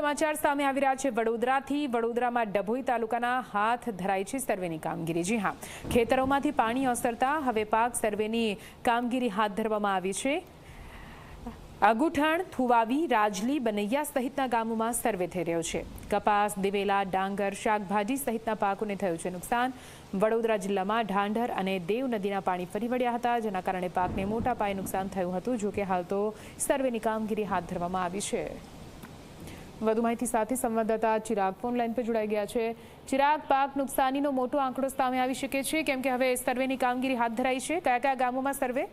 સમાચાર સામે આવી રહ્યા છે. વડોદરાથી વડોદરામાં ડભોઈ તાલુકાના હાથ ધરાઈ છે સર્વેની કામગીરી. જી હા, ખેતરોમાંથી પાણી ઓસરતા હવે પાક સર્વેની કામગીરી હાથ ધરવામાં આવી છે. અગુઠણ, થુવાવી, રાજલી, બનૈયા સહિતના ગામોમાં સર્વે થઈ રહ્યો છે. કપાસ, દિવેલા, ડાંગર, શાકભાજી સહિતના પાકોને થયું છે નુકસાન. વડોદરા જિલ્લામાં ઢાંઢર અને દેવ નદીના પાણી ફરી વળ્યા હતા, જેના કારણે પાકને મોટા પાયે નુકસાન થયું હતું. જોકે હાલ તો સર્વેની કામગીરી હાથ ધરવામાં આવી છે. વધુ માહિતી સાથે સંવાદદાતા ચિરાગ ફોન લાઈન પર જોડાઈ ગયા છે. ચિરાગ, પાક નુકસાનીનો મોટો આંકડો સામે આવી શકે છે. કેમ કે હવે સર્વેની કામગીરી હાથ ધરાઈ છે. કયા કયા ગામોમાં સર્વે?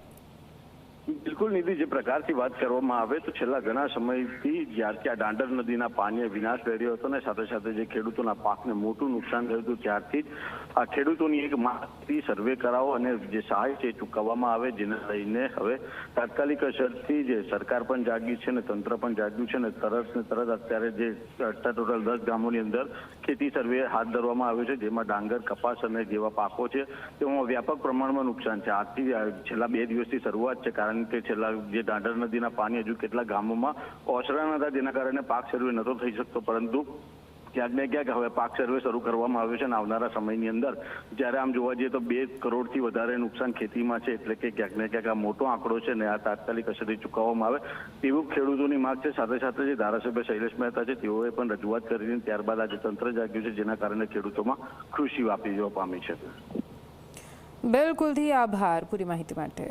બિલકુલ નિધિ, જે પ્રકારથી વાત કરવામાં આવે તો છેલ્લા ઘણા સમયથી જ્યારથી આ દાંડર નદીના પાણીએ વિનાશ કર્યો હતો ને સાથે સાથે જે ખેડૂતોના પાકને મોટું નુકસાન થયું હતું, ત્યારથી જ આ ખેડૂતોની એક માહિતી સર્વે કરાવો અને જે સહાય છે એ ચૂકવવામાં આવે, જેને લઈને હવે તાત્કાલિક અસરથી જે સરકાર પણ જાગી છે ને તંત્ર પણ જાગ્યું છે ને તરત ને તરત અત્યારે જે ટોટલ દસ ગામોની અંદર ખેતી સર્વે હાથ ધરવામાં આવ્યો છે, જેમાં ડાંગર, કપાસ અને જેવા પાકો છે તેમાં વ્યાપક પ્રમાણમાં નુકસાન છે. આજથી છેલ્લા બે દિવસથી શરૂઆત છે, કારણ કે છેલ્લા જે દાંડર નદીના પાણી હજુ કેટલા ગામોમાં ઓસરા હતા જેના કારણે પાક સર્વે નહોતો થઈ શકતો. પરંતુ ક્યાંક ને ક્યાંક હવે પાક સર્વે શરૂ કરવામાં આવ્યો છે અને આવનારા સમયની અંદર. જ્યારે આમ જોવા જઈએ તો બે કરોડથી વધારે નુકસાન ખેતીમાં છે, એટલે કે ક્યાંક ને ક્યાંક આ મોટો આંકડો છે ને આ તાત્કાલિક અસરથી ચૂકવવામાં આવે. તેવું ખેડૂતોની માંગ છે. સાથે સાથે જે ધારાસભ્ય શૈલેષ મહેતા છે, તેઓએ પણ રજૂઆત કરીને ત્યારબાદ આજે તંત્ર જાગ્યું છે, જેના કારણે ખેડૂતોમાં ખુશી વાપી જવા પામી છે. બિલકુલથી આભાર પૂરી માહિતી માટે.